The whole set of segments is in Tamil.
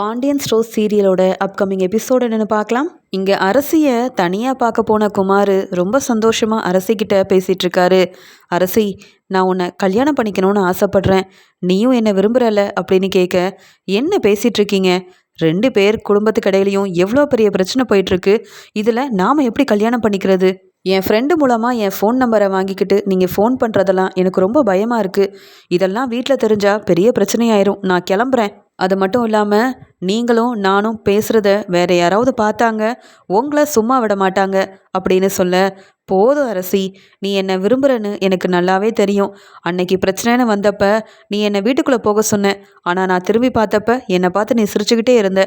பாண்டியன் ஸ்டோர் சீரியலோட அப்கமிங் எபிசோட் என்னென்னு பார்க்கலாம். இங்கே அரசியை தனியாக பார்க்க போன குமார் ரொம்ப சந்தோஷமாக அரசிக்கிட்ட பேசிகிட்டு இருக்காரு அரசி நான் உன்னை கல்யாணம் பண்ணிக்கணும்னு ஆசைப்பட்றேன். நீயும் என்னை விரும்புகிறல அப்படின்னு கேட்க என்ன பேசிகிட்டு இருக்கீங்க ரெண்டு பேர் குடும்பத்துக்கு இடையிலையும் எவ்வளோ பெரிய பிரச்சனை போயிட்டுருக்கு இதில் நாம் எப்படி கல்யாணம் பண்ணிக்கிறது? என் ஃப்ரெண்டு மூலமாக என் ஃபோன் நம்பரை வாங்கிக்கிட்டு நீங்கள் ஃபோன் பண்ணுறதெல்லாம் எனக்கு ரொம்ப பயமாக இருக்குது இதெல்லாம் வீட்டில் தெரிஞ்சால் பெரிய பிரச்சனையாயிரும். நான் கிளம்புறேன். அது மட்டும் இல்லாமல் நீங்களும் நானும் பேசுகிறத வேற யாராவது பார்த்தாங்க உங்களை சும்மா விட மாட்டாங்க அப்படின்னு சொல்ல போதும் அரசி நீ என்னை விரும்புகிறன்னு எனக்கு நல்லாவே தெரியும். அன்னைக்கு பிரச்சனைன்னு வந்தப்ப நீ என்னை வீட்டுக்குள்ளே போக சொன்ன. ஆனால் நான் திரும்பி பார்த்தப்ப என்னை பார்த்து நீ சிரிச்சுக்கிட்டே இருந்த.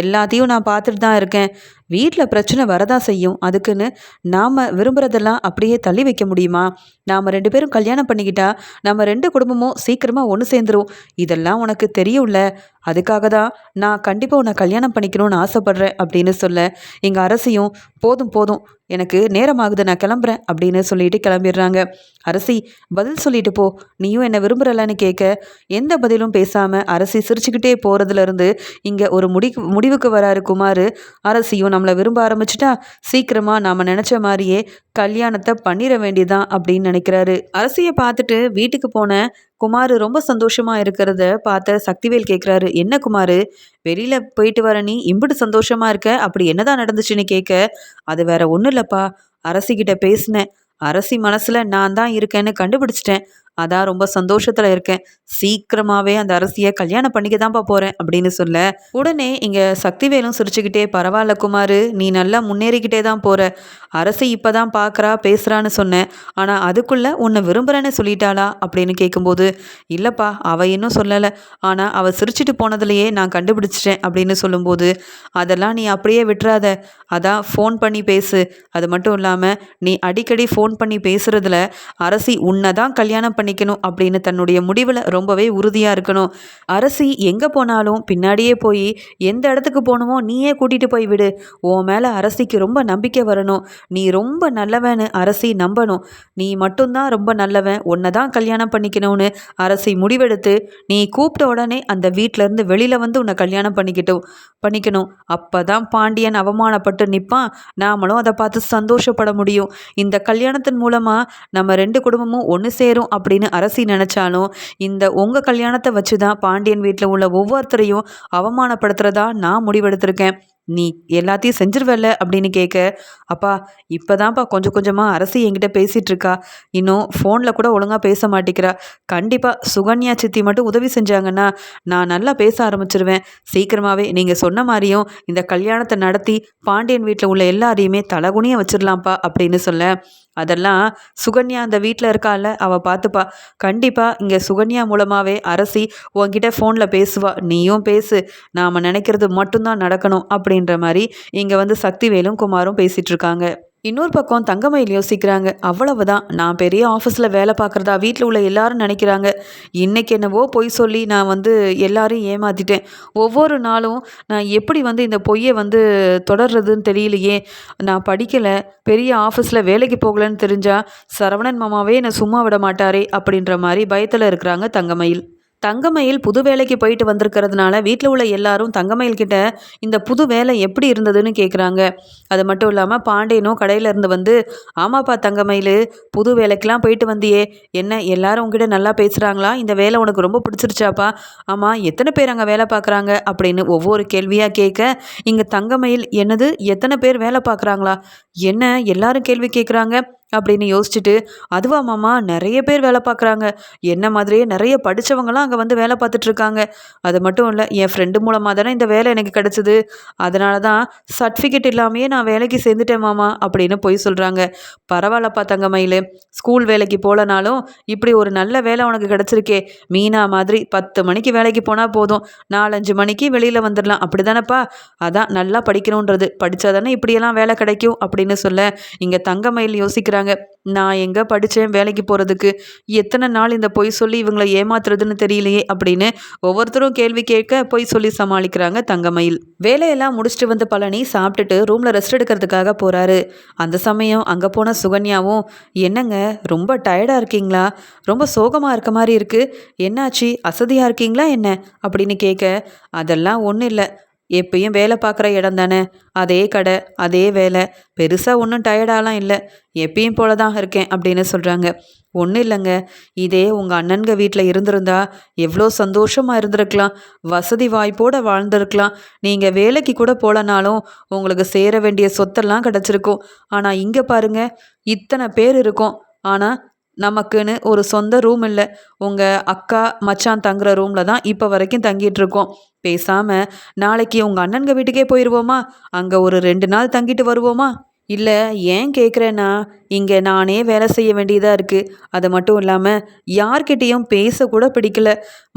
எல்லாத்தையும் நான் பார்த்துட்டு தான் இருக்கேன். வீட்டில் பிரச்சனை வரதான் செய்யும். அதுக்குன்னு நாம் விரும்புகிறதெல்லாம் அப்படியே தள்ளி வைக்க முடியுமா? நாம் ரெண்டு பேரும் கல்யாணம் பண்ணிக்கிட்டா நம்ம ரெண்டு குடும்பமும் சீக்கிரமாக ஒன்று சேர்ந்துரும். இதெல்லாம் உனக்கு தெரியும்ல. அதுக்காக தான் நான் கண்டிப்பாக உன்னை கல்யாணம் பண்ணிக்கணும்னு ஆசைப்பட்றேன் அப்படின்னு சொல்ல எங்கள் அரசியும் போதும் போதும். எனக்கு நேரமாகுது நான் கிளம்புறேன் அப்படின்னு சொல்லிட்டு கிளம்பிடுறாங்க. அரசி பதில் சொல்லிட்டு போ. நீயும் என்னை விரும்புகிறலன்னு கேட்க எந்த பதிலும் பேசாமல் அரசி சிரிச்சுக்கிட்டே போகிறதுலேருந்து இங்கே ஒரு முடி முடிவுக்கு வராரு குமார். அரசியும் நம்மளை விரும்ப ஆரம்பிச்சிட்டா சீக்கிரமாக நாம் நினச்ச மாதிரியே கல்யாணத்தை பண்ணிட வேண்டியதான் அப்படின்னு நினைக்கிறாரு. அரசியை பார்த்துட்டு வீட்டுக்கு போன குமார் ரொம்ப சந்தோஷமாக இருக்கிறத பார்த்த சக்திவேல் கேட்குறாரு என்ன குமார்? வெளியில் போயிட்டு வர நீ இம்பிட்டு சந்தோஷமாக இருக்க? அப்படி என்னதான் நடந்துச்சுன்னு கேட்க அது வேற ஒன்றும் இல்லைப்பா. அரசிக்கிட்ட பேசினேன். அரசி மனசில் நான் தான் இருக்கேன்னு கண்டுபிடிச்சிட்டேன். அதான் ரொம்ப சந்தோஷத்தில் இருக்கேன். சீக்கிரமாகவே அந்த அரசியை கல்யாணம் பண்ணிக்க தான்ப்பா போகிறேன் அப்படின்னு சொல்ல உடனே இங்கே சக்திவேலும் சிரிச்சுக்கிட்டே பரவாயில்ல குமார் நீ நல்லா முன்னேறிக்கிட்டே தான் போகிற அரசி இப்போ தான் பார்க்குறா பேசுகிறான்னு சொன்னேன் ஆனால் அதுக்குள்ளே உன்னை விரும்புகிறேன்னு சொல்லிட்டாளா? அப்படின்னு கேட்கும்போது இல்லைப்பா அவள் இன்னும் சொல்லலை. ஆனால் அவள் சிரிச்சிட்டு போனதுலையே நான் கண்டுபிடிச்சிட்டேன். அப்படின்னு சொல்லும்போது அதெல்லாம் நீ அப்படியே விட்டுறாத. அதான் ஃபோன் பண்ணி பேசு. அது மட்டும் இல்லாமல் நீ அடிக்கடி ஃபோன் பண்ணி பேசுகிறதுல அரசி உன்னை தான் கல்யாணம் பண்ணி பண்ணிக்கணும் அப்படின்னு தன்னுடைய முடிவில் ரொம்பவே உறுதியாக இருக்கணும். அரசி எங்கே போனாலும் பின்னாடியே போய் எந்த இடத்துக்கு போகணுமோ நீயே கூட்டிகிட்டு போய் விடு. உன் மேலே அரசிக்கு ரொம்ப நம்பிக்கை வரணும். நீ ரொம்ப நல்லவன்னு அரசி நம்பணும். நீ மட்டும்தான் ரொம்ப நல்லவன். உன்னை தான் கல்யாணம் பண்ணிக்கணும்னு அரசி முடிவெடுத்து நீ கூப்பிட்ட உடனே அந்த வீட்டிலேருந்து வெளியில் வந்து உன்னை கல்யாணம் பண்ணிக்கிட்டோம் பண்ணிக்கணும். அப்போ தான் பாண்டியன் அவமானப்பட்டு நிற்பான் நாமளும் அதை பார்த்து சந்தோஷப்பட முடியும். இந்த கல்யாணத்தின் மூலமாக நம்ம ரெண்டு குடும்பமும் ஒன்று சேரும் அப்படி அப்படின்னு அரசி நினச்சாலும் இந்த உங்கள் கல்யாணத்தை வச்சு தான் பாண்டியன் வீட்டில் உள்ள ஒவ்வொருத்தரையும் அவமானப்படுத்துகிறதா நான் முடிவெடுத்திருக்கேன். நீ எல்லாத்தையும் செஞ்சிருவல்ல அப்படின்னு கேட்க அப்பா இப்போதான்ப்பா கொஞ்சம் கொஞ்சமாக அரசி என்கிட்ட பேசிகிட்டு இருக்கா இன்னும் ஃபோனில் கூட ஒழுங்காக பேச மாட்டேங்கிறா கண்டிப்பாக சுகன்யா சித்தி மட்டும் உதவி செஞ்சாங்கன்னா நான் நல்லா பேச ஆரம்பிச்சிருவேன். சீக்கிரமாகவே நீங்கள் சொன்ன மாதிரியும் இந்த கல்யாணத்தை நடத்தி பாண்டியன் வீட்டில் உள்ள எல்லாரையுமே தலகுனியை வச்சிடலாம்ப்பா அப்படின்னு சொல்ல அதெல்லாம் சுகன்யா அந்த வீட்டில் இருக்கால அவள் பார்த்துப்பா கண்டிப்பாக இங்கே சுகன்யா மூலமாகவே அரசி உன்கிட்ட ஃபோனில் பேசுவா. நீயும் பேசு. நாம் நினைக்கிறது மட்டும்தான் நடக்கணும் அப்படின்ற மாதிரி இங்கே வந்து சக்திவேலும் குமாரும் பேசிகிட்ருக்காங்க இன்னொரு பக்கம் தங்கமயில் யோசிக்கிறாங்க அவ்வளவுதான். நான் பெரிய ஆஃபீஸில் வேலை பார்க்குறதா வீட்டில் உள்ள எல்லாரும் நினைக்கிறாங்க. இன்றைக்கி என்னவோ பொய் சொல்லி நான் வந்து எல்லாரையும் ஏமாற்றிட்டேன் ஒவ்வொரு நாளும் நான் எப்படி வந்து இந்த பொய்யை வந்து தொடர்றதுன்னு தெரியலையே. நான் படிக்கலை. பெரிய ஆஃபீஸில் வேலைக்கு போகலன்னு தெரிஞ்சால் சரவணன் மாமாவே என்னை சும்மா விட மாட்டாரே அப்படின்ற மாதிரி பயத்தில் இருக்கிறாங்க தங்கமயில் தங்கமயில் புது வேலைக்கு போயிட்டு வந்திருக்கிறதுனால வீட்டில் உள்ள எல்லாரும் தங்கமயில் கிட்ட இந்த புது வேலை எப்படி இருந்ததுன்னு கேட்குறாங்க அது மட்டும் இல்லாமல் பாண்டியனும் கடையில இருந்து வந்து ஆமாப்பா தங்கமயில் புது வேலைக்கெலாம் போயிட்டு வந்தியே. என்ன எல்லாரும் உங்ககிட்ட நல்லா பேசுகிறாங்களா இந்த வேலை உனக்கு ரொம்ப பிடிச்சிருச்சாப்பா? ஆமாம் எத்தனை பேர் அங்கே வேலை பார்க்குறாங்க அப்படின்னு ஒவ்வொரு கேள்வியாக கேட்க இங்கே தங்கமயில் என்னது? எத்தனை பேர் வேலை பார்க்குறாங்களா என்ன எல்லாரும் கேள்வி கேட்குறாங்க அப்படின்னு யோசிச்சுட்டு அதுவா மாமா நிறைய பேர் வேலை பார்க்குறாங்க. என்ன மாதிரியே நிறைய படித்தவங்களாம் அங்கே வந்து வேலை பார்த்துட்ருக்காங்க அது மட்டும் இல்லை என் ஃப்ரெண்டு மூலமாக தானே இந்த வேலை எனக்கு கிடச்சிது. அதனால தான் சர்டிஃபிகேட் இல்லாமையே நான் வேலைக்கு சேர்ந்துட்டேன் மாமா அப்படின்னு போய் சொல்கிறாங்க பரவாயில்லப்பா தங்கமயில். ஸ்கூல் வேலைக்கு போகலனாலும் இப்படி ஒரு நல்ல வேலை உனக்கு கிடச்சிருக்கே. மீனா மாதிரி பத்து மணிக்கு வேலைக்கு போனால் போதும். நாலஞ்சு மணிக்கு வெளியில் வந்துடலாம் அப்படி தானேப்பா அதான் நல்லா படிக்கணுன்றது படித்தா தானே இப்படியெல்லாம் வேலை கிடைக்கும் அப்படின்னு சொல்ல இங்கே தங்கமயில் யோசிக்கிறாங்க. ஆரம்பிக்கிறாங்க நான் எங்கே படித்தேன் வேலைக்கு போகிறதுக்கு எத்தனை நாள் இந்த பொய் சொல்லி இவங்களை ஏமாத்துறதுன்னு தெரியலையே அப்படின்னு ஒவ்வொருத்தரும் கேள்வி கேட்க பொய் சொல்லி சமாளிக்கிறாங்க தங்கமயில். வேலையெல்லாம் முடிச்சுட்டு வந்து பழனி சாப்பிட்டுட்டு ரூமில் ரெஸ்ட் எடுக்கிறதுக்காக போகிறாரு அந்த சமயம் அங்கே போன சுகன்யாவும் என்னங்க ரொம்ப டயர்டாக இருக்கீங்களா? ரொம்ப சோகமாக இருக்க மாதிரி இருக்குது என்னாச்சு? அசதியாக இருக்கீங்களா என்ன? அப்படின்னு கேட்க அதெல்லாம் ஒன்றும் இல்லை. எப்பயும் வேலை பார்க்குற இடம் தானே? அதே கடை அதே வேலை. பெருசாக ஒன்றும் டயர்டாலாம் இல்லை. எப்பயும் போல தான் இருக்கேன் அப்படின்னு சொல்கிறாங்க ஒன்றும் இல்லைங்க. இதே உங்கள் அண்ணன்க வீட்டில் இருந்திருந்தா எவ்வளோ சந்தோஷமாக இருந்திருக்கலாம். வசதி வாய்ப்போடு வாழ்ந்திருக்கலாம். நீங்கள் வேலைக்கு கூட போகலனாலும் உங்களுக்கு சேர வேண்டிய சொத்தெல்லாம் கிடச்சிருக்கும். ஆனால் இங்கே பாருங்கள் இத்தனை பேர் இருக்கும். ஆனால் நமக்குன்னு ஒரு சொந்த ரூம் இல்லை. உங்கள் அக்கா மச்சான் தங்குற ரூமில் தான் இப்போ வரைக்கும் தங்கிட்டு இருக்கோம். பேசாமல் நாளைக்கு உங்கள் அண்ணன்க வீட்டுக்கே போயிடுவோமா அங்கே ஒரு ரெண்டு நாள் தங்கிட்டு வருவோமா? இல்லை ஏன் கேட்குறேன்னா இங்கே நானே வேலை செய்ய வேண்டியதாக இருக்குது அது மட்டும் இல்லாமல் யார்கிட்டேயும் பேசக்கூட பிடிக்கல.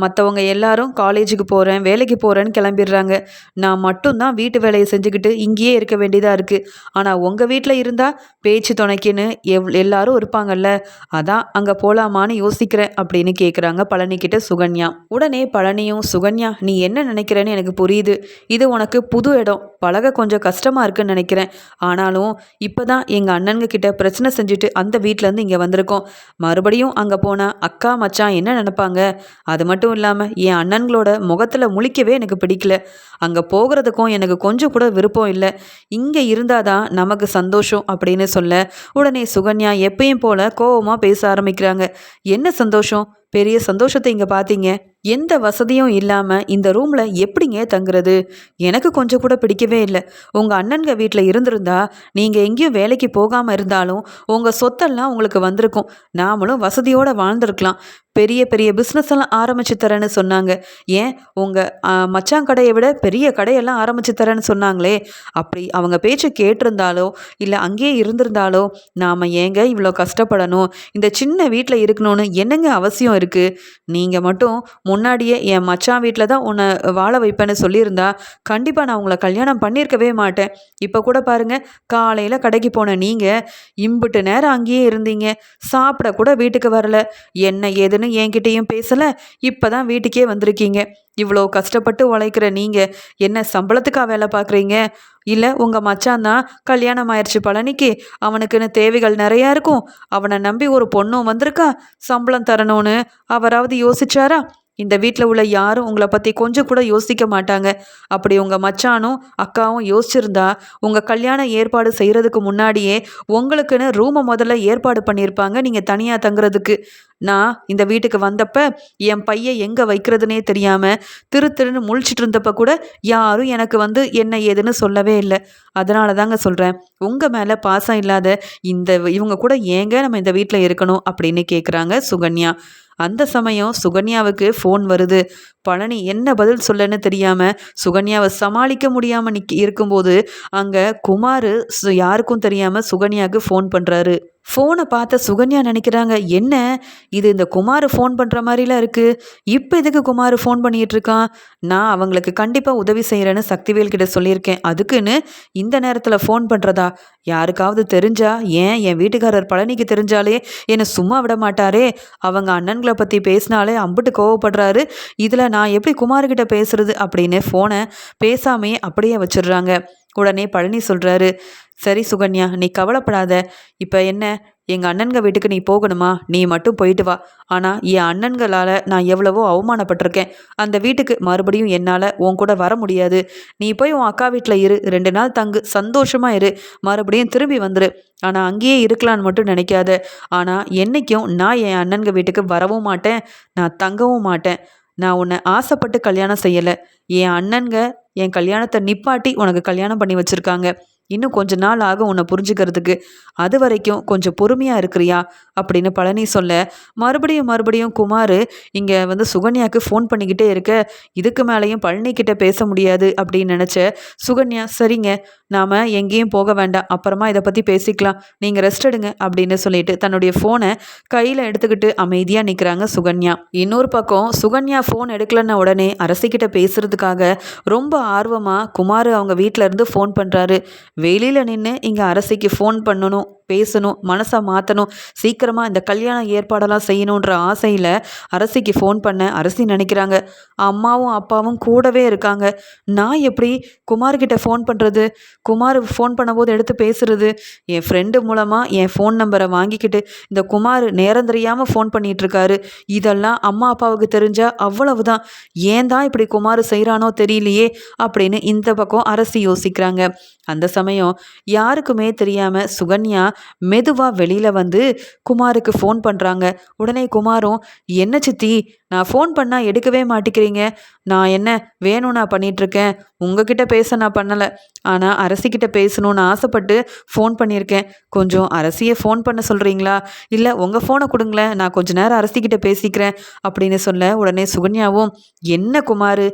மற்றவங்க எல்லாரும் காலேஜுக்கு போகிறேன் வேலைக்கு போகிறேன்னு கிளம்பிடுறாங்க. நான் மட்டும்தான் வீட்டு வேலையை செஞ்சுக்கிட்டு இங்கேயே இருக்க வேண்டியதாக இருக்குது ஆனால் உங்கள் வீட்டில் இருந்தால் பேச்சு துணைக்குன்னு எவ் எல்லாரும் இருப்பாங்கல்ல. அதான் அங்கே போகலாமான்னு யோசிக்கிறேன் அப்படின்னு கேட்குறாங்க பழனிக்கிட்ட சுகன்யா. உடனே பழனியும் சுகன்யா நீ என்ன நினைக்கிறேன்னு எனக்கு புரியுது. இது உனக்கு புது இடம். பழக கொஞ்சம் கஷ்டமாக இருக்குன்னு நினைக்கிறேன். ஆனாலும் இப்போ தான் எங்கள் அண்ணனுங்க கிட்ட பிரச்சனை செஞ்சுட்டு அந்த வீட்டிலேருந்து இங்கே வந்திருக்கோம். மறுபடியும் அங்கே போனால் அக்கா மச்சான் என்ன நினப்பாங்க? அது மட்டும் இல்லாமல் என் அண்ணன்களோட முகத்தில் முழிக்கவே எனக்கு பிடிக்கல. அங்கே போகிறதுக்கும் எனக்கு கொஞ்சம் கூட விருப்பம் இல்லை. இங்கே இருந்தால் தான் நமக்கு சந்தோஷம் அப்படின்னு சொல்ல உடனே சுகன்யா எப்பயும் போல் கோபமாக பேச ஆரம்பிக்கிறாங்க. என்ன சந்தோஷம்? பெரிய சந்தோஷத்தை இங்கே பார்த்தீங்க எந்த வசதியும் இல்லாமல் இந்த ரூமில் எப்படிங்க தங்குறது? எனக்கு கொஞ்சம் கூட பிடிக்கவே இல்லை. உங்கள் அண்ணன்க வீட்டில் இருந்திருந்தா நீங்கள் எங்கேயும் வேலைக்கு போகாமல் இருந்தாலும் உங்கள் சொத்தெல்லாம் உங்களுக்கு வந்திருக்கும். நாமளும் வசதியோடு வாழ்ந்திருக்கலாம். பெரிய பெரிய பிஸ்னஸ் எல்லாம் ஆரம்பிச்சு தரேன்னு சொன்னாங்க. ஏன்? உங்கள் மச்சான் கடையை விட பெரிய கடையெல்லாம் ஆரம்பிச்சு தரேன்னு சொன்னாங்களே. அப்படி அவங்க பேச்சு கேட்டிருந்தாலோ இல்லை அங்கேயே இருந்திருந்தாலோ நாம் ஏங்க இவ்வளோ கஷ்டப்படணும்? இந்த சின்ன வீட்டில் இருக்கணும்னு என்னங்க அவசியம் இருக்குது நீங்கள் மட்டும் முன்னாடியே என் மச்சான் வீட்டில் தான் உன்னை வாழ வைப்பேன்னு சொல்லியிருந்தா கண்டிப்பாக நான் உங்களை கல்யாணம் பண்ணியிருக்கவே மாட்டேன். இப்போ கூட பாருங்கள் காலையில் கடைக்கு போன நீங்கள் இம்புட்டு நேரம் அங்கேயே இருந்தீங்க. சாப்பிட கூட வீட்டுக்கு வரல. என்ன ஏதுன்னு ஒன்று என்கிட்டேயும் பேசலை. இப்போ தான் வீட்டுக்கே வந்திருக்கீங்க. இவ்வளோ கஷ்டப்பட்டு உழைக்கிற நீங்கள் என்ன சம்பளத்துக்கா வேலை பார்க்குறீங்க? இல்லை உங்கள் மச்சான் தான் கல்யாணம் ஆயிடுச்சு பழனிக்கு. அவனுக்குன்னு தேவைகள் நிறையா இருக்கும். அவனை நம்பி ஒரு பொண்ணும் வந்திருக்கா? சம்பளம் தரணும்னு அவராவது யோசிச்சாரா? இந்த வீட்டில் உள்ள யாரும் உங்களை பற்றி கொஞ்சம் கூட யோசிக்க மாட்டாங்க. அப்படி உங்கள் மச்சானும் அக்காவும் யோசிச்சிருந்தா உங்கள் கல்யாண ஏற்பாடு செய்கிறதுக்கு முன்னாடியே உங்களுக்குன்னு ரூமை முதல்ல ஏற்பாடு பண்ணியிருப்பாங்க நீங்கள் தனியாக தங்குறதுக்கு. நான் இந்த வீட்டுக்கு வந்தப்ப என் பையன் எங்கே வைக்கிறதுனே தெரியாமல் திரு திருன்னு முழிச்சிட்டு இருந்தப்ப கூட யாரும் எனக்கு வந்து என்ன ஏதுன்னு சொல்லவே இல்லை. அதனால தாங்க சொல்கிறேன் உங்கள் மேலே பாசம் இல்லாத இந்த இவங்க கூட ஏங்க நம்ம இந்த வீட்டில் இருக்கணும் அப்படின்னு கேட்குறாங்க சுகன்யா. அந்த சமயம் சுகன்யாவுக்கு ஃபோன் வருது. பழனி என்ன பதில் சொல்லன்னு தெரியாமல் சுகன்யாவை சமாளிக்க முடியாமல் நிற்க இருக்கும்போது அங்கே குமார் யாருக்கும் தெரியாமல் சுகன்யாவுக்கு ஃபோன் பண்ணுறாரு ஃபோனை பார்த்த சுகன்யா நினைக்கிறாங்க என்ன? இது இந்த குமார் ஃபோன் பண்ணுற மாதிரிலாம் இருக்குது இப்போ எதுக்கு குமார் ஃபோன் பண்ணிகிட்டு இருக்கான்? நான் அவங்களுக்கு கண்டிப்பாக உதவி செய்கிறேன்னு சக்திவேல் கிட்ட சொல்லியிருக்கேன். அதுக்குன்னு இந்த நேரத்தில் ஃபோன் பண்ணுறதா யாருக்காவது தெரிஞ்சா? ஏன்? என் வீட்டுக்காரர் பழனிக்கு தெரிஞ்சாலே என்னை சும்மா விட மாட்டாரே. அவங்க அண்ணன்களை பற்றி பேசினாலே அம்பிட்டு கோவப்படுறாரு. இதில் நான் எப்படி குமார்கிட்ட பேசுறது? அப்படின்னு ஃபோனை பேசாமையே அப்படியே வச்சிடுறாங்க. உடனே பழனி சொல்கிறாரு சரி சுகன்யா நீ கவலைப்படாத. இப்போ என்ன? எங்கள் அண்ணன்க வீட்டுக்கு நீ போகணுமா? நீ மட்டும் போயிட்டு வா. ஆனால் என் அண்ணன்களால் நான் எவ்வளவோ அவமானப்பட்டிருக்கேன். அந்த வீட்டுக்கு மறுபடியும் என்னால் உன் கூட வர முடியாது. நீ போய் உன் அக்கா வீட்டில் இரு. ரெண்டு நாள் தங்கு. சந்தோஷமாக இரு. மறுபடியும் திரும்பி வந்துரு. ஆனால் அங்கேயே இருக்கலான்னு மட்டும் நினைக்காத. ஆனால் என்றைக்கும் நான் என் அண்ணன்க வீட்டுக்கு வரவும் மாட்டேன். நான் தங்கவும் மாட்டேன். நான் உன்னை ஆசைப்பட்டு கல்யாணம் செய்யலை. என் அண்ணன்க என் கல்யாணத்தை நிப்பாட்டி உனக்கு கல்யாணம் பண்ணி வச்சுருக்காங்க. இன்னும் கொஞ்ச நாள் ஆகும் உன்னை புரிஞ்சுக்கிறதுக்கு. அது வரைக்கும் கொஞ்சம் பொறுமையாக இருக்கிறியா? அப்படின்னு பழனி சொல்ல மறுபடியும் மறுபடியும் குமார் இங்கே வந்து சுகன்யாவுக்கு ஃபோன் பண்ணிக்கிட்டே இருக்க. இதுக்கு மேலேயும் பழனிக்கிட்ட பேச முடியாது. அப்படின்னு நினச்ச சுகன்யா சரிங்க நாம் எங்கேயும் போக வேண்டாம். அப்புறமா இதை பற்றி பேசிக்கலாம். நீங்கள் ரெஸ்ட் எடுங்க. அப்படின்னு சொல்லிட்டு தன்னுடைய ஃபோனை கையில் எடுத்துக்கிட்டு அமைதியாக நிற்கிறாங்க சுகன்யா. இன்னொரு பக்கம் சுகன்யா ஃபோன் எடுக்கலன்ன உடனே அரசிக்கிட்ட பேசுகிறதுக்காக ரொம்ப ஆர்வமாக குமார் அவங்க வீட்டில் இருந்து ஃபோன் பண்ணுறாரு வெளியில் நின்று இங்கே அரசிக்கு ஃபோன் பண்ணணும். பேசணும் மனசை மாற்றணும் சீக்கிரமாக இந்த கல்யாண ஏற்பாடெல்லாம் செய்யணுன்ற ஆசையில் அரசிக்கு ஃபோன் பண்ண அரசி நினைக்கிறாங்க. அம்மாவும் அப்பாவும் கூடவே இருக்காங்க. நான் எப்படி குமார்கிட்ட ஃபோன் பண்ணுறது குமார் ஃபோன் பண்ணும்போது எடுத்து பேசுறது? என் ஃப்ரெண்டு மூலமாக என் ஃபோன் நம்பரை வாங்கிக்கிட்டு இந்த குமார் நேரம் தெரியாமல் ஃபோன் பண்ணிகிட்ருக்காரு இதெல்லாம் அம்மா அப்பாவுக்கு தெரிஞ்சால் அவ்வளவுதான். ஏன் தான் இப்படி குமார் செய்கிறானோ தெரியலையே அப்படின்னு இந்த பக்கம் அரசி யோசிக்கிறாங்க. அந்த சமயம் யாருக்குமே தெரியாமல் சுகன்யா மெதுவாக வெளியில் வந்து குமாருக்கு ஃபோன் பண்ணுறாங்க உடனே குமாரும் என்ன சித்தி நான் ஃபோன் பண்ணால் எடுக்கவே மாட்டேங்கிறீங்க நான் என்ன வேணும் நான் பண்ணிகிட்ருக்கேன் உங்ககிட்ட பேச நான் பண்ணலை. ஆனால் அரசிக்கிட்ட பேசணும்னு ஆசைப்பட்டு ஃபோன் பண்ணியிருக்கேன். கொஞ்சம் அரசியை ஃபோன் பண்ண சொல்கிறீங்களா இல்லை உங்கள் ஃபோனை கொடுங்களேன். நான் கொஞ்ச நேரம் அரசிக்கிட்ட பேசிக்கிறேன் அப்படின்னு சொல்ல உடனே சுகன்யாவும் என்ன குமார்?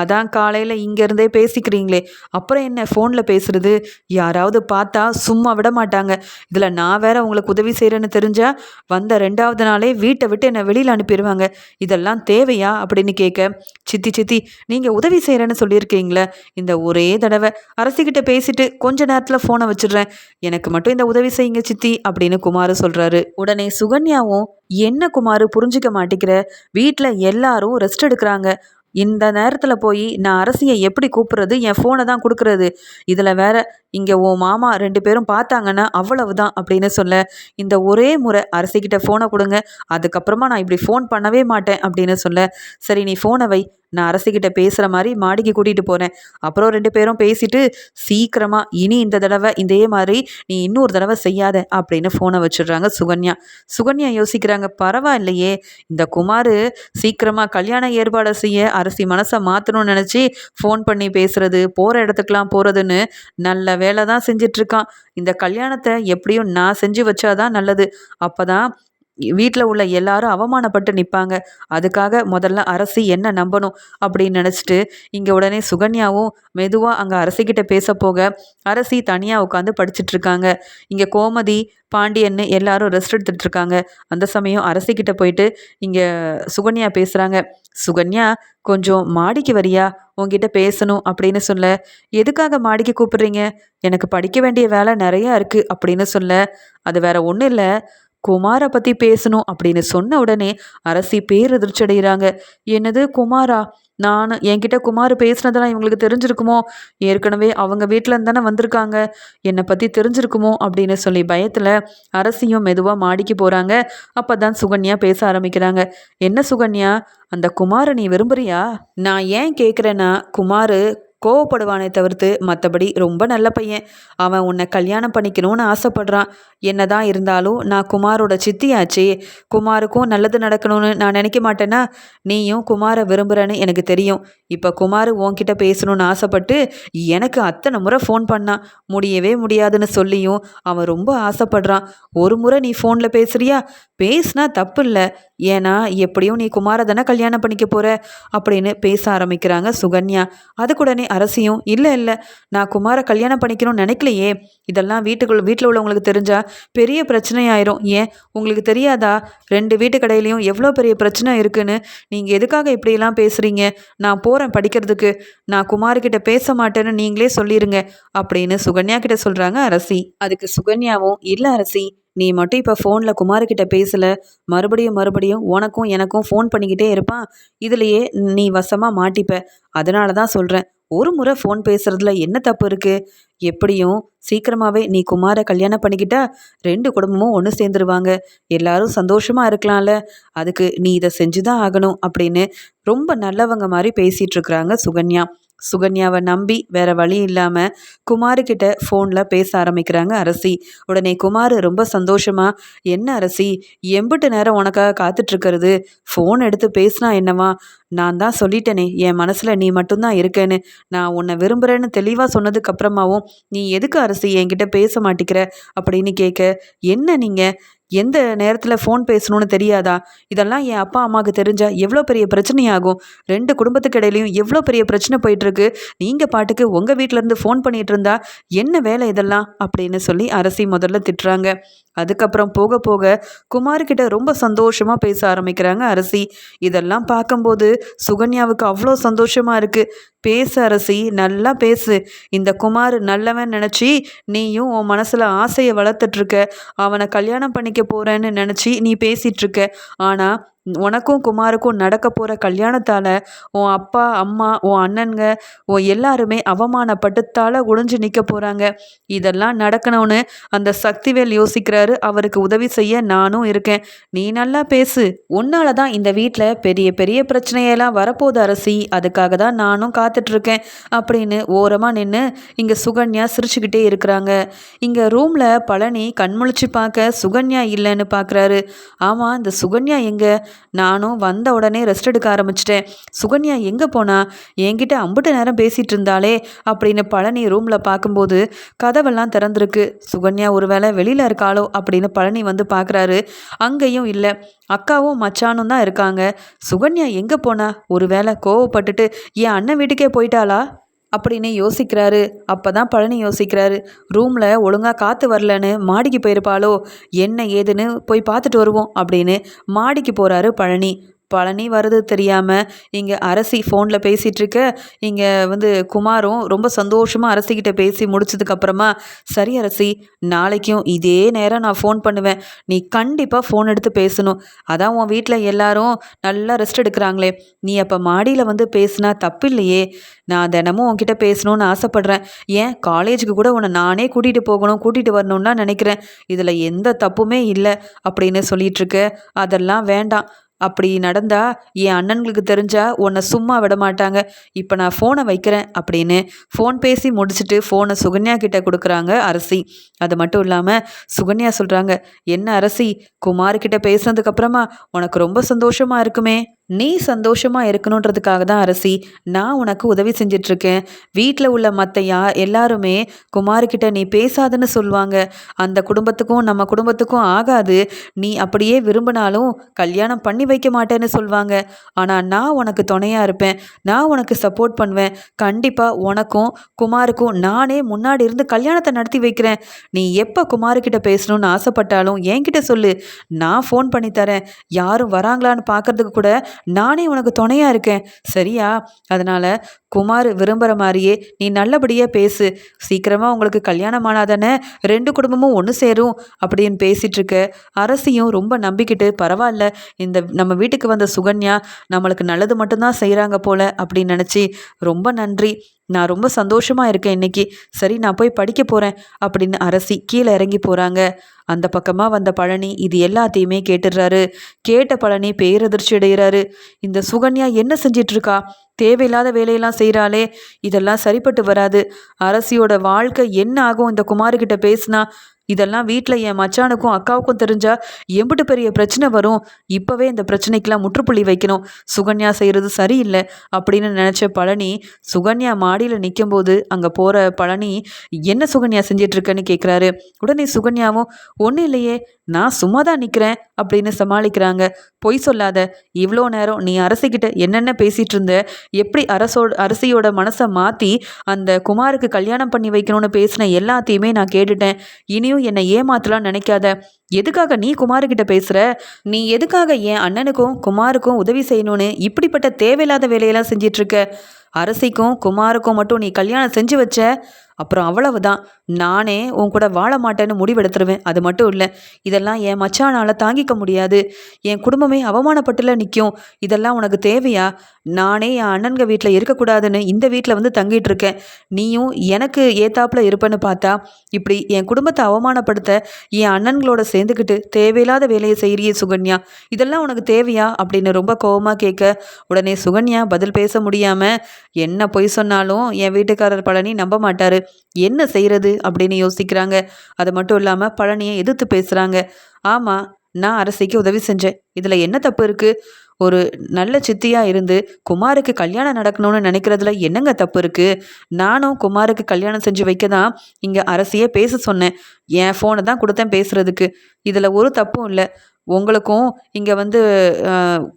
அதான் காலையில் இங்கேருந்தே பேசிக்கிறீங்களே. அப்புறம் என்ன ஃபோனில் பேசுறது? யாராவது பார்த்தா சும்மா விட மாட்டாங்க. இதில் நான் வேற உங்களுக்கு உதவி செய்கிறேன்னு தெரிஞ்சால் வந்த ரெண்டாவது நாளே வீட்டை விட்டு என்னை வெளியில் அனுப்பிடுவாங்க இதெல்லாம் தேவையா அப்படின்னு கேட்க சித்தி சித்தி நீங்கள் உதவி செய்கிறேன்னு சொல்லியிருக்கீங்களே. இந்த ஒரே தடவை அரசிக்கிட்ட பேசிட்டு கொஞ்ச நேரத்தில் ஃபோனை வச்சிடுறேன். எனக்கு மட்டும் இந்த உதவி செய்யுங்க சித்தி அப்படின்னு குமார் சொல்கிறாரு உடனே சுகன்யாவும் என்ன குமார் புரிஞ்சிக்க மாட்டேங்கிற? வீட்டில் எல்லாரும் ரெஸ்ட் எடுக்கிறாங்க. இந்த நேரத்தில் போய் நான் அரசியை எப்படி கூப்பிட்றது? என் ஃபோனை தான் கொடுக்குறது. இதில் வேற இங்கே உன் மாமா ரெண்டு பேரும் பார்த்தாங்கன்னா அவ்வளவுதான் அப்படின்னு சொல்ல இந்த ஒரே முறை அரசிக்கிட்ட ஃபோனை கொடுங்க அதுக்கப்புறமா நான் இப்படி ஃபோன் பண்ணவே மாட்டேன் அப்படின்னு சொல்ல சரி நீ ஃபோனை வை நான் அரசிக்கிட்ட பேசுகிற மாதிரி மாடிக்கு கூட்டிகிட்டு போகிறேன் அப்புறம் ரெண்டு பேரும் பேசிட்டு சீக்கிரமாக இனி இந்த தடவை இதே மாதிரி நீ இன்னொரு தடவை செய்யாத அப்படின்னு ஃபோனை வச்சிடுறாங்க சுகன்யா. சுகன்யா யோசிக்கிறாங்க பரவாயில்லையே இந்த குமார் சீக்கிரமாக கல்யாண ஏற்பாடை செய்ய அரசி மனசை மாற்றணும்னு நினச்சி ஃபோன் பண்ணி பேசுகிறது போகிற இடத்துக்கெலாம் போகிறதுன்னு நல்ல வேலை தான் செஞ்சிட்ருக்கான். இந்த கல்யாணத்தை எப்படியும் நான் செஞ்சு வச்சாதான் நல்லது. அப்போ தான் வீட்டில் உள்ள எல்லாரும் அவமானப்பட்டு நிற்பாங்க அதுக்காக முதல்ல அரசி என்ன நம்பணும் அப்படின்னு நினச்சிட்டு இங்கே உடனே சுகன்யாவும் மெதுவாக அங்கே அரசிக்கிட்ட பேச போக அரசி தனியாக உட்காந்து படிச்சிட்டுருக்காங்க இங்கே கோமதி பாண்டியன்னு எல்லாரும் ரெஸ்ட் எடுத்துகிட்டு இருக்காங்க அந்த சமயம் அரசிக்கிட்ட போயிட்டு இங்கே சுகன்யா பேசுகிறாங்க சுகன்யா கொஞ்சம் மாடிக்கு வரியா? உங்ககிட்ட பேசணும் அப்படின்னு சொல்ல எதுக்காக மாடிக்கு கூப்பிடுறீங்க? எனக்கு படிக்க வேண்டிய வேலை நிறையா இருக்குது அப்படின்னு சொல்ல அது வேற ஒன்றும் இல்லை. குமாரை பற்றி பேசணும் அப்படின்னு சொன்ன உடனே அரசி பேரதிர்ச்சி அடைகிறாங்க என்னது குமாரா? நான் என்கிட்ட குமார் பேசினதெல்லாம் இவங்களுக்கு தெரிஞ்சிருக்குமோ? ஏற்கனவே அவங்க வீட்டில் தானே வந்திருக்காங்க. என்னை பற்றி தெரிஞ்சிருக்குமோ? அப்படின்னு சொல்லி பயத்தில் அரசியும் மெதுவாக மாடிக்கு போகிறாங்க அப்போ தான் சுகன்யா பேச ஆரம்பிக்கிறாங்க. என்ன சுகன்யா? அந்த குமாரை நீ விரும்புறியா? நான் ஏன் கேட்குறேன்னா குமார் கோவப்படுவானே தவிர்த்து மற்றபடி ரொம்ப நல்ல பையன். அவன் உன்னை கல்யாணம் பண்ணிக்கணும்னு ஆசைப்படுறான். என்னதான் இருந்தாலும் நான் குமாரோட சித்தியாச்சே. குமாருக்கும் நல்லது நடக்கணும்னு நான் நினைக்க மாட்டேன்னா நீயும் குமாரை விரும்புகிறேன்னு எனக்கு தெரியும். இப்போ குமார் உன்கிட்ட பேசணும்னு ஆசைப்பட்டு எனக்கு அத்தனை முறை ஃபோன் பண்ணான். முடியவே முடியாதுன்னு சொல்லியும் அவன் ரொம்ப ஆசைப்படுறான். ஒரு முறை நீ ஃபோனில் பேசுறியா? பேசினா தப்பு இல்லை ஏன்னா எப்படியும் நீ குமாரை தானே கல்யாணம் பண்ணிக்க போகிற அப்படின்னு பேச ஆரம்பிக்கிறாங்க சுகன்யா. அதுக்குடனே அரசியும் இல்லை இல்லை நான் குமாரை கல்யாணம் பண்ணிக்கணும்னு நினைக்கலையே. இதெல்லாம் வீட்டுக்குள்ள வீட்டில் உள்ளவங்களுக்கு தெரிஞ்சா பெரிய பிரச்சனையாயிரும். ஏன்? உங்களுக்கு தெரியாதா? ரெண்டு வீட்டு கடையிலையும் எவ்வளோ பெரிய பிரச்சனை இருக்குன்னு? நீங்கள் எதுக்காக இப்படியெல்லாம் பேசுகிறீங்க நான் போகிறேன் படிக்கிறதுக்கு. நான் குமார்கிட்ட பேச மாட்டேன்னு நீங்களே சொல்லிடுங்க அப்படின்னு சுகன்யா கிட்ட சொல்கிறாங்க அரசி. அதுக்கு சுகன்யாவும் இல்லை அரசி நீ மட்டும் இப்போ ஃபோனில் குமார்கிட்ட பேசலை. மறுபடியும் மறுபடியும் உனக்கும் எனக்கும் ஃபோன் பண்ணிக்கிட்டே இருப்பான். இதுலேயே நீ வசமாக மாட்டிப்ப. அதனால தான் சொல்கிறேன் ஒரு முறை ஃபோன் பேசுறதுல என்ன தப்பு இருக்கு? எப்படியும் சீக்கிரமாவே நீ குமாரை கல்யாணம் பண்ணிக்கிட்டா ரெண்டு குடும்பமும் ஒன்று சேர்ந்துருவாங்க. எல்லாரும் சந்தோஷமா இருக்கலாம்ல. அதுக்கு நீ இதை செஞ்சுதான் ஆகணும் அப்படின்னு ரொம்ப நல்லவங்க மாதிரி பேசிட்டு இருக்கிறாங்க சுகன்யா. சுகன்யாவை நம்பி வேற வழி இல்லாமல் குமாருக்கிட்ட ஃபோனில் பேச ஆரம்பிக்கிறாங்க அரசி. உடனே குமார் ரொம்ப சந்தோஷமா என்ன அரசி எம்பிட்டு நேரம் உனக்காக காத்துட்ருக்கிறது? ஃபோன் எடுத்து பேசினா என்னவா? நான் தான் சொல்லிட்டேனே என் மனசில் நீ மட்டும்தான் இருக்கேன்னு. நான் உன்னை விரும்புகிறேன்னு தெளிவாக சொன்னதுக்கு அப்புறமாவும் நீ எதுக்கு அரசி என்கிட்ட பேச மாட்டேங்கிற அப்படின்னு கேட்க என்ன நீங்கள் எந்த நேரத்தில் ஃபோன் பேசணும்னு தெரியாதா? இதெல்லாம் என் அப்பா அம்மாவுக்கு தெரிஞ்சால் எவ்வளோ பெரிய பிரச்சனையாகும்? ரெண்டு குடும்பத்துக்கு இடையிலையும் எவ்வளோ பெரிய பிரச்சனை போயிட்டுருக்கு நீங்கள் பாட்டுக்கு உங்கள் வீட்டிலேருந்து ஃபோன் பண்ணிகிட்டு இருந்தா என்ன வேலை இதெல்லாம்? அப்படின்னு சொல்லி அரசி முதல்ல திட்டுறாங்க. அதுக்கப்புறம் போக போக குமார்கிட்ட ரொம்ப சந்தோஷமாக பேச ஆரம்பிக்கிறாங்க அரசி. இதெல்லாம் பார்க்கும்போது சுகன்யாவுக்கு அவ்வளோ சந்தோஷமாக இருக்குது பேசு அரசி நல்லா பேசு. இந்த குமார் நல்லவன் நினச்சி நீயும் உன் மனசில் ஆசையை வளர்த்துட்ருக்க. அவனை கல்யாணம் பண்ணிக்க போகிறேன்னு நினச்சி நீ பேசிகிட்ருக்க ஆனால் உனக்கும் குமாருக்கும் நடக்க போகிற கல்யாணத்தால் உன் அப்பா அம்மா உன் அண்ணனுங்க உன் எல்லாருமே அவமானப்பட்டு தலை குடிஞ்சு நிற்க போகிறாங்க இதெல்லாம் நடக்கணும்னு அந்த சக்திவேல் யோசிக்கிறாரு. அவருக்கு உதவி செய்ய நானும் இருக்கேன். நீ நல்லா பேசு. உன்னால தான் இந்த வீட்டில் பெரிய பெரிய பிரச்சனையெல்லாம் வரப்போகுது அரசி. அதுக்காக தான் நானும் பார்த்துட்ருக்கேன் அப்படின்னு ஓரமாக நின்று இங்கே சுகன்யா சிரிச்சுக்கிட்டே இருக்கிறாங்க. இங்கே ரூமில் பழனி கண்முழிச்சு பார்க்க சுகன்யா இல்லைன்னு பார்க்குறாரு. ஆமாம் இந்த சுகன்யா எங்கே? நானும் வந்த உடனே ரெஸ்ட் எடுக்க ஆரம்பிச்சிட்டேன். சுகன்யா எங்கே போனா? என்கிட்ட அம்புட்டு நேரம் பேசிகிட்டு இருந்தாலே அப்படின்னு பழனி ரூமில் பார்க்கும்போது கதவெல்லாம் திறந்துருக்கு. சுகன்யா ஒருவேளை வெளியில் இருக்காளோ அப்படின்னு பழனி வந்து பார்க்குறாரு. அங்கேயும் இல்லை. அக்காவும் மச்சானும் தான் இருக்காங்க. சுகன்யா எங்கே போனா? ஒருவேளை கோவப்பட்டுட்டு என் அண்ணன் வீட்டுக்கு போயிட்டாளா? அப்படின்னு யோசிக்கிறாரு. அப்போ தான் பழனி யோசிக்கிறாரு. ரூமில் ஒழுங்காக காற்று வரலன்னு மாடிக்கு போயிருப்பாளோ? என்ன ஏதுன்னு போய் பார்த்துட்டு வருவோம் அப்படின்னு மாடிக்கு போகிறாரு பழனி. பழனி வருது தெரியாமல் இங்கே அரசி ஃபோனில் பேசிகிட்ருக்க இங்கே வந்து குமாரும் ரொம்ப சந்தோஷமாக அரசிக்கிட்ட பேசி முடிச்சதுக்கப்புறமா சரி அரசி நாளைக்கும் இதே நேரம் நான் ஃபோன் பண்ணுவேன். நீ கண்டிப்பாக ஃபோன் எடுத்து பேசணும். அதான் உன் வீட்டில் எல்லாரும் நல்லா ரெஸ்ட் எடுக்கிறாங்களே. நீ அப்போ மாடியில் வந்து பேசுனா தப்பு இல்லையே நான் தினமும் உன்கிட்ட பேசணும்னு ஆசைப்பட்றேன். ஏன்? காலேஜுக்கு கூட உன்னை நானே கூட்டிகிட்டு போகணும் கூட்டிகிட்டு வரணும்னா நினைக்கிறேன். இதில் எந்த தப்புமே இல்லை அப்படின்னு சொல்லிகிட்ருக்க அதெல்லாம் வேண்டாம். அப்படி நடந்தா என் அண்ணன்களுக்கு தெரிஞ்சா உன்னை சும்மா விட மாட்டாங்க. இப்போ நான் ஃபோனை வைக்கிறேன் அப்படின்னு ஃபோன் பேசி முடிச்சுட்டு ஃபோனை சுகன்யா கிட்ட கொடுக்குறாங்க அரசி. அது மட்டும் இல்லாமல் சுகன்யா சொல்கிறாங்க என்ன அரசி குமார்கிட்ட பேசுனதுக்கப்புறமா உனக்கு ரொம்ப சந்தோஷமாக இருக்குமே? நீ சந்தோஷமாக இருக்கணுன்றதுக்காக தான் அரசி நான் உனக்கு உதவி செஞ்சிட்ருக்கேன். வீட்டில் உள்ள மற்ற யா எல்லாருமே குமார்கிட்ட நீ பேசாதுன்னு சொல்லுவாங்க அந்த குடும்பத்துக்கும் நம்ம குடும்பத்துக்கும் ஆகாது. நீ அப்படியே விரும்பினாலும் கல்யாணம் பண்ணி வைக்க மாட்டேன்னு சொல்லுவாங்க ஆனால் நான் உனக்கு துணையாக இருப்பேன். நான் உனக்கு சப்போர்ட் பண்ணுவேன். கண்டிப்பாக உனக்கும் குமாருக்கும் நானே முன்னாடி இருந்து கல்யாணத்தை நடத்தி வைக்கிறேன். நீ எப்போ குமார்கிட்ட பேசணும்னு ஆசைப்பட்டாலும் என்கிட்ட சொல்லு. நான் ஃபோன் பண்ணி தரேன். யாரும் வராங்களான்னு பார்க்கறதுக்கு கூட நானே உனக்கு துணையாக இருக்கேன். சரியா? அதனால் குமார் விரும்புகிற மாதிரியே நீ நல்லபடியாக பேசு. சீக்கிரமாக உங்களுக்கு கல்யாணம் ஆனாதானே ரெண்டு குடும்பமும் ஒன்று சேரும் அப்படின்னு பேசிகிட்ருக்க அரசியும் ரொம்ப நம்பிக்கிட்டு பரவாயில்ல இந்த நம்ம வீட்டுக்கு வந்த சுகன்யா நம்மளுக்கு நல்லது மட்டும்தான் செய்கிறாங்க போல் அப்படின்னு நினச்சி ரொம்ப நன்றி. நான் ரொம்ப சந்தோஷமாக இருக்கேன் இன்னைக்கு. சரி நான் போய் படிக்க போகிறேன் அப்படின்னு அரசி கீழே இறங்கி போகிறாங்க அந்த பக்கமாக வந்த பழனி இது எல்லாத்தையுமே கேட்டுடுறாரு. கேட்ட பழனி பேரதிர்ச்சி அடைகிறாரு. இந்த சுகன்யா என்ன செஞ்சிட்ருக்கா? தேவையில்லாத வேலையெல்லாம் செய்கிறாளே இதெல்லாம் சரிப்பட்டு வராது. அரசியோட வாழ்க்கை என்ன ஆகும்? இந்த குமாரிக்கிட்ட பேசினா இதெல்லாம் வீட்டில் என் மச்சானுக்கும் அக்காவுக்கும் தெரிஞ்சா எம்பிட்டு பெரிய பிரச்சனை வரும். இப்போவே இந்த பிரச்சனைக்கெல்லாம் முற்றுப்புள்ளி வைக்கணும். சுகன்யா செய்கிறது சரியில்லை அப்படின்னு நினச்ச பழனி சுகன்யா மாடியில் நிற்கும்போது அங்கே போகிற பழனி என்ன சுகன்யா செஞ்சிட்ருக்கன்னு கேட்குறாரு உடனே சுகன்யாவும் ஒன்றும் இல்லையே நான் சும்மா தான் நிற்கிறேன் அப்படின்னு சமாளிக்கிறாங்க. பொய் சொல்லாத இவ்வளோ நேரம் நீ அரசிக்கிட்ட என்னென்ன பேசிகிட்டு இருந்த எப்படி அரசோட அரசியோட மனசை மாற்றி அந்த குமாருக்கு கல்யாணம் பண்ணி வைக்கணும்னு பேசின எல்லாத்தையுமே நான் கேட்டுட்டேன். இனியும் என்னை ஏமாத்தலாம் நினைக்காத. எதுக்காக நீ குமாருக்கிட்ட பேசுகிற நீ எதுக்காக என் அண்ணனுக்கும் குமாருக்கும் உதவி செய்யணும்னு இப்படிப்பட்ட தேவையில்லாத வேலையெல்லாம் செஞ்சிட்ருக்க அரசிக்கும் குமாருக்கும் மட்டும் நீ கல்யாணம் செஞ்சு வச்ச? அப்புறம் அவ்வளவுதான். நானே உன் கூட வாழ மாட்டேன்னு முடிவெடுத்துருவேன். அது மட்டும் இல்லை இதெல்லாம் என் மச்சானால் தாங்கிக்க முடியாது. என் குடும்பமே அவமானப்பட்டுல நிற்கும் இதெல்லாம் உனக்கு தேவையா? நானே என் அண்ணன்க வீட்டில் இருக்கக்கூடாதுன்னு இந்த வீட்டில் வந்து தங்கிட்டு இருக்கேன் நீயும் எனக்கு ஏத்தாப்பில் இருப்பேன்னு பார்த்தா இப்படி என் குடும்பத்தை அவமானப்படுத்த என் அண்ணன்களோட சேர்ந்துக்கிட்டு தேவையில்லாத வேலையை செய்கிறியே சுகன்யா. இதெல்லாம் உனக்கு தேவையா? அப்படின்னு ரொம்ப கோபமாக கேட்க உடனே சுகன்யா பதில் பேச முடியாமல் என்ன பொய் சொன்னாலும் என் வீட்டுக்காரர் பழனி நம்ப மாட்டார். என்ன செய்கிறது அப்படின்னு யோசிக்கிறாங்க. அது மட்டும் இல்லாமல் பழனியை எதிர்த்து பேசுகிறாங்க ஆமாம் நான் அரசிக்கு உதவி செஞ்சேன். இதில் என்ன தப்பு இருக்குது ஒரு நல்ல சித்தியாக இருந்து குமாருக்கு கல்யாணம் நடக்கணும்னு நினைக்கிறதுல என்னங்க தப்பு இருக்குது நானும் குமாருக்கு கல்யாணம் செஞ்சு வைக்க தான் இங்கே அரசியே பேச சொன்னேன். என் ஃபோனை தான் கொடுத்தேன் பேசுகிறதுக்கு இதில் ஒரு தப்பும் இல்லை. உங்களுக்கும் இங்கே வந்து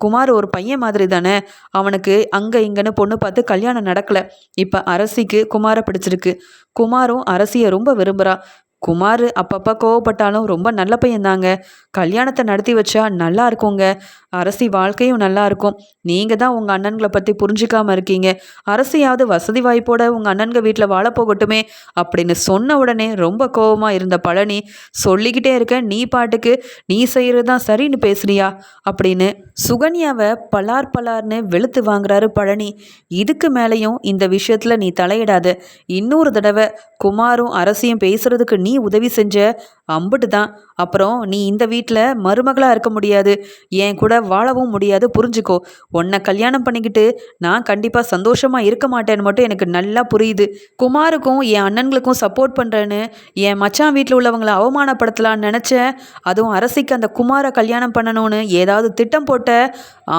குமார் ஒரு பையன் மாதிரி தானே? அவனுக்கு அங்கே இங்கேன்னு பொண்ணு பார்த்து கல்யாணம் நடக்கலை. இப்போ அரசிக்கு குமாரை பிடிச்சிருக்கு. குமாரும் அரசியை ரொம்ப விரும்புகிறா குமார் அப்பப்போ கோவப்பட்டாலும் ரொம்ப நல்ல பையன்தாங்க. கல்யாணத்தை நடத்தி வச்சா நல்லா இருக்குங்க. அரசி வாழ்க்கையும் நல்லா இருக்கும். நீங்கள் தான் உங்கள் அண்ணன்களை பற்றி புரிஞ்சிக்காமல் இருக்கீங்க. அரசியாவது வசதி வாய்ப்போட உங்கள் அண்ணன்க வீட்டில் வாழ போகட்டுமே அப்படின்னு சொன்ன உடனே ரொம்ப கோவமாக இருந்த பழனி சொல்லிக்கிட்டே இருக்க நீ பாட்டுக்கு நீ செய்கிறது தான் சரின்னு பேசுறியா? அப்படின்னு சுகன்யாவை பலார் பலார்னு வெளுத்து வாங்குறாரு பழனி. இதுக்கு மேலேயும் இந்த விஷயத்தில் நீ தலையிடாத. இன்னொரு தடவை குமாரும் அரசியும் பேசுறதுக்கு நீ உதவி செஞ்ச அம்புட்டு தான். அப்புறம் நீ இந்த வீட்டில் மருமகளாக இருக்க முடியாது. என் கூட வாழவும் முடியாது. புரிஞ்சுக்கோ. உன்னை கல்யாணம் பண்ணிக்கிட்டு நான் கண்டிப்பாக சந்தோஷமாக இருக்க மாட்டேன்னு மட்டும் எனக்கு நல்லா புரியுது. குமாருக்கும் என் அண்ணன்களுக்கும் சப்போர்ட் பண்ணுறேன்னு என் மச்சான் வீட்டில் உள்ளவங்களை அவமானப்படுத்தலான்னு நினச்சேன். அதுவும் அரசிக்கு அந்த குமாரை கல்யாணம் பண்ணணும்னு ஏதாவது திட்டம் போட்ட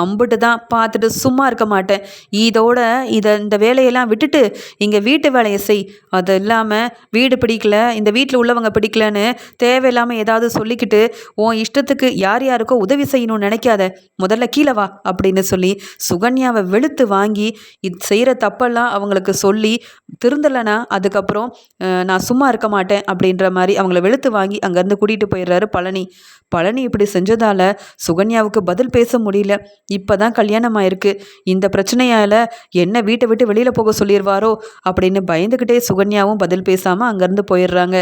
அம்புட்டு தான். பார்த்துட்டு சும்மா இருக்க மாட்டேன். இதோட இதை இந்த வேலையெல்லாம் விட்டுட்டு இங்கே வீட்டு வேலையை செய். அது இல்லாமல் வீடு பிடிக்கல. இந்த வீட்டில் உள்ளவங்க பிடிக்கலன்னு தேவையில்லாமல் ஏதாவது சொல்லிக்கிட்டு உன் இஷ்டத்துக்கு யார் யாருக்கோ உதவி செய்யணும்னு நினைக்காத முதல்ல கீழே வா அப்படின்னு சொல்லி சுகன்யாவை வெளுத்து வாங்கி இது செய்கிற தப்பெல்லாம் அவங்களுக்கு சொல்லி திருந்தலைனா அதுக்கப்புறம் நான் சும்மா இருக்க மாட்டேன் அப்படின்ற மாதிரி அவங்கள வெளுத்து வாங்கி அங்கேருந்து கூட்டிகிட்டு போயிடுறாரு பழனி. பழனி இப்படி செஞ்சதால சுகன்யாவுக்கு பதில் பேச முடியல. இப்போ தான் கல்யாணம் ஆயிருக்கு இந்த பிரச்சனையால் என்ன வீட்டை விட்டு வெளியில் போக சொல்லிடுவாரோ அப்படின்னு பயந்துக்கிட்டே சுகன்யாவும் பதில் பேசாமல் அங்கேருந்து போயிடுறாங்க.